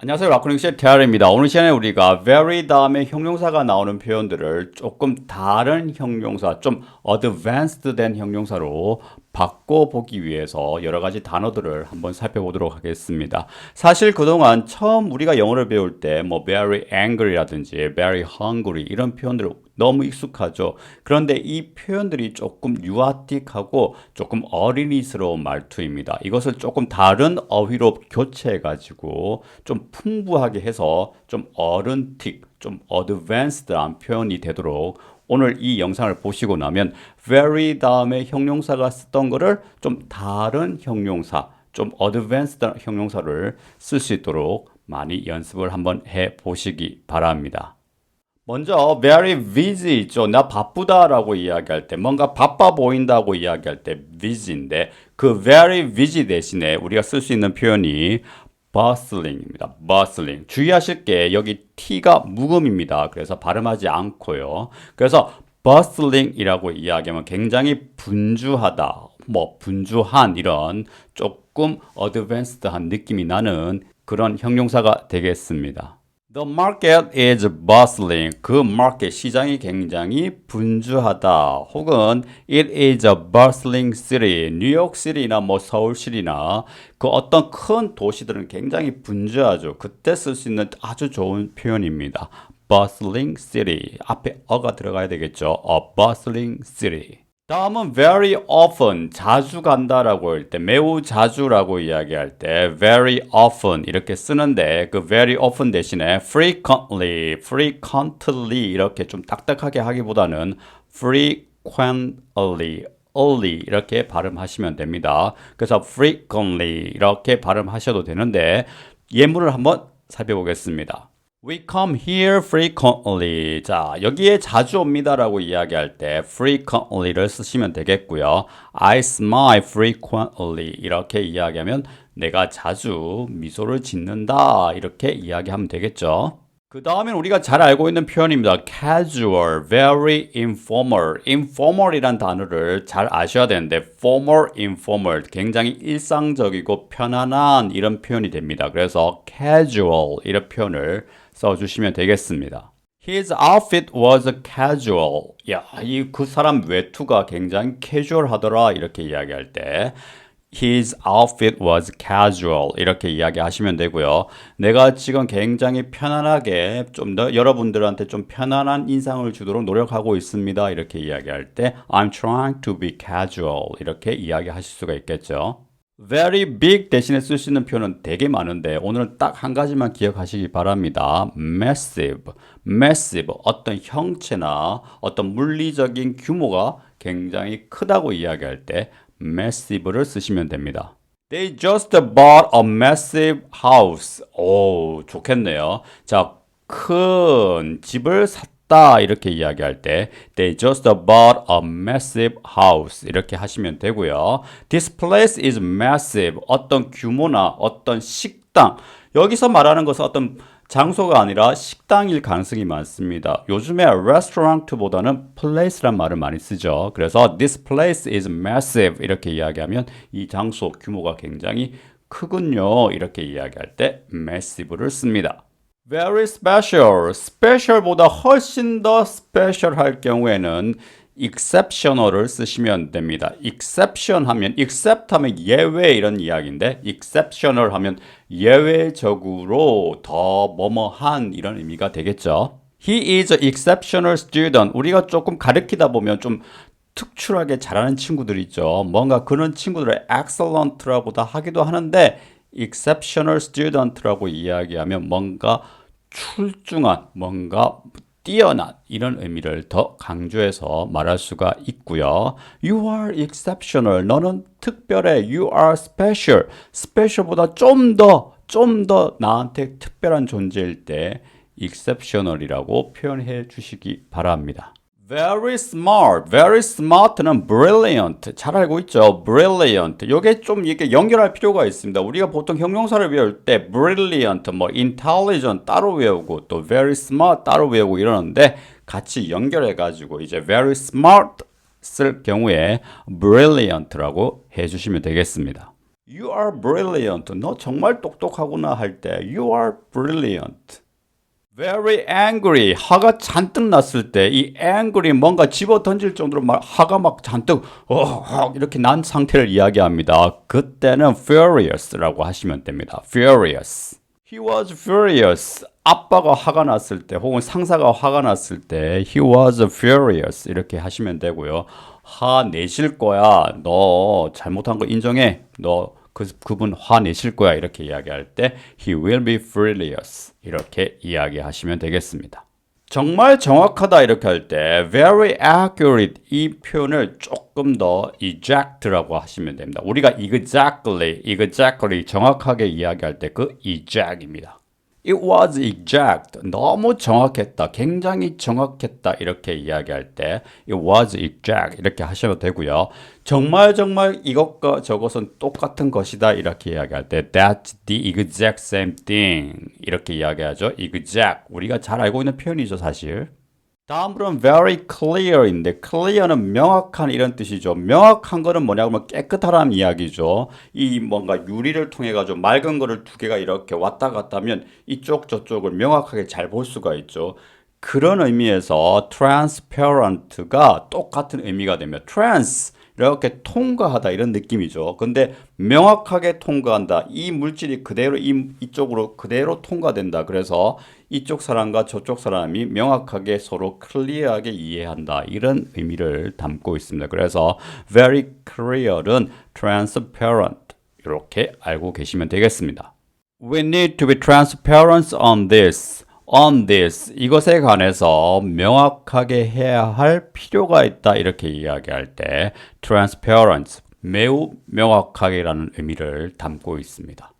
안녕하세요. 라코닉스의 태아입니다. 오늘 시간에 우리가 very 다음에 형용사가 나오는 표현들을 조금 다른 형용사, 좀 advanced 된 형용사로 바꿔보기 위해서 여러 가지 단어들을 한번 살펴보도록 하겠습니다. 사실 그동안 처음 우리가 영어를 배울 때 뭐 very angry라든지 very hungry 이런 표현들 너무 익숙하죠. 그런데 이 표현들이 조금 유아틱하고 조금 어린이스러운 말투입니다. 이것을 조금 다른 어휘로 교체해가지고 좀 풍부하게 해서 좀 어른틱, 좀 어드밴스드한 표현이 되도록 오늘 이 영상을 보시고 나면 very 다음에 형용사가 쓰던 거를 좀 다른 형용사, 좀 어드밴스드 형용사를 쓸 수 있도록 많이 연습을 한번 해 보시기 바랍니다. 먼저 very busy 있죠. 나 바쁘다라고 이야기할 때 뭔가 바빠 보인다고 이야기할 때 busy인데 그 very busy 대신에 우리가 쓸 수 있는 표현이 bustling입니다. bustling. 주의하실 게 여기 t가 묵음입니다. 그래서 발음하지 않고요. 그래서 bustling이라고 이야기하면 굉장히 분주하다, 뭐 분주한 이런 조금 어드밴스드한 느낌이 나는 그런 형용사가 되겠습니다. The market is bustling. 그 마켓 시장이 굉장히 분주하다. 혹은 it is a bustling city. 뉴욕 시리나 뭐 서울 시리나 그 어떤 큰 도시들은 굉장히 분주하죠. 그때 쓸 수 있는 아주 좋은 표현입니다. bustling city. 앞에 어가 들어가야 되겠죠. a bustling city. 다음은 very often 자주 간다라고 할 때 매우 자주라고 이야기할 때 very often 이렇게 쓰는데 그 very often 대신에 frequently, frequently 이렇게 좀 딱딱하게 하기보다는 frequently, only 이렇게 발음하시면 됩니다. 그래서 frequently 이렇게 발음하셔도 되는데 예문을 한번 살펴보겠습니다. We come here frequently. 자, 여기에 자주 옵니다라고 이야기할 때 frequently를 쓰시면 되겠고요. I smile frequently. 이렇게 이야기하면 내가 자주 미소를 짓는다. 이렇게 이야기하면 되겠죠. 그 다음엔 우리가 잘 알고 있는 표현입니다. casual, very informal. informal이란 단어를 잘 아셔야 되는데 formal, informal 굉장히 일상적이고 편안한 이런 표현이 됩니다. 그래서 casual 이런 표현을 써주시면 되겠습니다. His outfit was casual. 야, 이 그 사람 외투가 굉장히 캐주얼하더라 이렇게 이야기할 때 His outfit was casual. 이렇게 이야기하시면 되고요. 내가 지금 굉장히 편안하게 좀 더 여러분들한테 좀 편안한 인상을 주도록 노력하고 있습니다. 이렇게 이야기할 때 I'm trying to be casual. 이렇게 이야기하실 수가 있겠죠. Very big 대신에 쓸 수 있는 표현은 되게 많은데 오늘은 딱 한 가지만 기억하시기 바랍니다. massive, massive 어떤 형체나 어떤 물리적인 규모가 굉장히 크다고 이야기할 때 massive를 쓰시면 됩니다. They just bought a massive house. 오, 좋겠네요. 자, 큰 집을 샀다 이렇게 이야기할 때 They just bought a massive house 이렇게 하시면 되고요. This place is massive. 어떤 규모나 어떤 식당 여기서 말하는 것은 어떤 장소가 아니라 식당일 가능성이 많습니다. 요즘에 restaurant보다는 place란 말을 많이 쓰죠. 그래서 this place is massive 이렇게 이야기하면 이 장소 규모가 굉장히 크군요. 이렇게 이야기할 때 massive를 씁니다. Very special. special보다 훨씬 더 special 할 경우에는 exceptional을 쓰시면 됩니다. exception 하면 except 하면 예외 이런 이야기인데 exceptional 하면 예외적으로 더 뭐뭐한 이런 의미가 되겠죠. He is an exceptional student. 우리가 조금 가르치다 보면 좀 특출하게 잘하는 친구들 있죠. 뭔가 그런 친구들을 excellent라고 다 하기도 하는데 exceptional student라고 이야기하면 뭔가 출중한, 뭔가 뛰어난 이런 의미를 더 강조해서 말할 수가 있고요. You are exceptional. 너는 특별해. You are special. special보다 좀 더, 좀 더 나한테 특별한 존재일 때 exceptional이라고 표현해 주시기 바랍니다. Very smart, very smart는 brilliant. 잘 알고 있죠? brilliant. 요게 좀 이렇게 연결할 필요가 있습니다. 우리가 보통 형용사를 외울 때 brilliant, 뭐 intelligent 따로 외우고 또 very smart 따로 외우고 이러는데 같이 연결해 가지고 이제 very smart 쓸 경우에 brilliant라고 해 주시면 되겠습니다. You are brilliant. 너 정말 똑똑하구나 할 때 you are brilliant. Very angry. 화가 잔뜩 났을 때 이 angry 뭔가 집어 던질 정도로 막 화가 막 잔뜩 어, 이렇게 난 상태를 이야기합니다. 그때는 furious라고 하시면 됩니다. furious. He was furious. 아빠가 화가 났을 때 혹은 상사가 화가 났을 때 he was furious 이렇게 하시면 되고요. 화 내실 거야. 너 잘못한 거 인정해. 너 그, 그분 화 내실 거야. 이렇게 이야기할 때 he will be furious 이렇게 이야기하시면 되겠습니다. 정말 정확하다 이렇게 할 때 very accurate 이 표현을 조금 더 exact라고 하시면 됩니다. 우리가 exactly, exactly 정확하게 이야기할 때 그 exact입니다. It was exact. 너무 정확했다. 굉장히 정확했다. 이렇게 이야기할 때 it was exact 이렇게 하셔도 되고요. 정말 정말 이것과 저것은 똑같은 것이다. 이렇게 이야기할 때 that's the exact same thing. 이렇게 이야기하죠. exact. 우리가 잘 알고 있는 표현이죠, 사실. 다음으로는 very clear인데 clear는 명확한 이런 뜻이죠. 명확한 거는 뭐냐고 하면 깨끗하다는 이야기죠. 이 뭔가 유리를 통해 가지고 맑은 거를 두 개가 이렇게 왔다 갔다 하면 이쪽 저쪽을 명확하게 잘 볼 수가 있죠. 그런 의미에서 transparent가 똑같은 의미가 되면 trans 이렇게 통과하다 이런 느낌이죠. 근데 명확하게 통과한다. 이 물질이 그대로 이, 이쪽으로 그대로 통과된다. 그래서 이쪽 사람과 저쪽 사람이 명확하게 서로 클리어하게 이해한다. 이런 의미를 담고 있습니다. 그래서 very clear은 transparent 이렇게 알고 계시면 되겠습니다. We need to be transparent on this. On this 이것에 관해서 명확하게 해야 할 필요가 있다 이렇게 이야기할 때 transparent 매우 명확하게라는 의미를 담고 있습니다.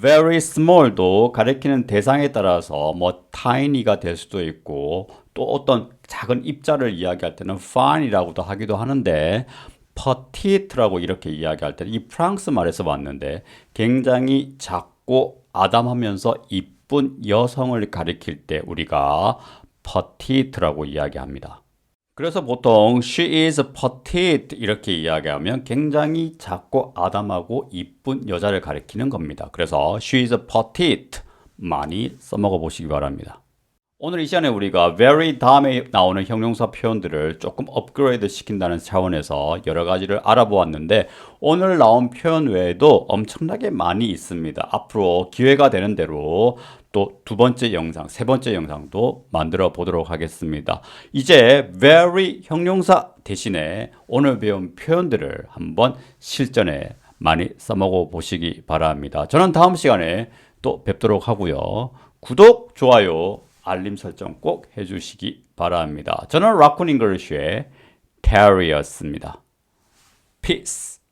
very small도 가리키는 대상에 따라서 뭐 tiny가 될 수도 있고 또 어떤 작은 입자를 이야기할 때는 fine이라고도 하기도 하는데 petite라고 이렇게 이야기할 때는 이 프랑스 말에서 왔는데 굉장히 작고 아담하면서 이 쁜 여성을 가리킬 때 우리가 petite라고 이야기합니다. 그래서 보통 she is petite 이렇게 이야기하면 굉장히 작고 아담하고 이쁜 여자를 가리키는 겁니다. 그래서 she is petite 많이 써먹어 보시기 바랍니다. 오늘 이 시간에 우리가 very 다음에 나오는 형용사 표현들을 조금 업그레이드 시킨다는 차원에서 여러 가지를 알아보았는데 오늘 나온 표현 외에도 엄청나게 많이 있습니다. 앞으로 기회가 되는 대로 또 두 번째 영상, 세 번째 영상도 만들어 보도록 하겠습니다. 이제 very 형용사 대신에 오늘 배운 표현들을 한번 실전에 많이 써먹어 보시기 바랍니다. 저는 다음 시간에 또 뵙도록 하고요. 구독, 좋아요, 알림 설정 꼭 해주시기 바랍니다. 저는 라쿤 잉글리쉬의 테리였습니다. Peace.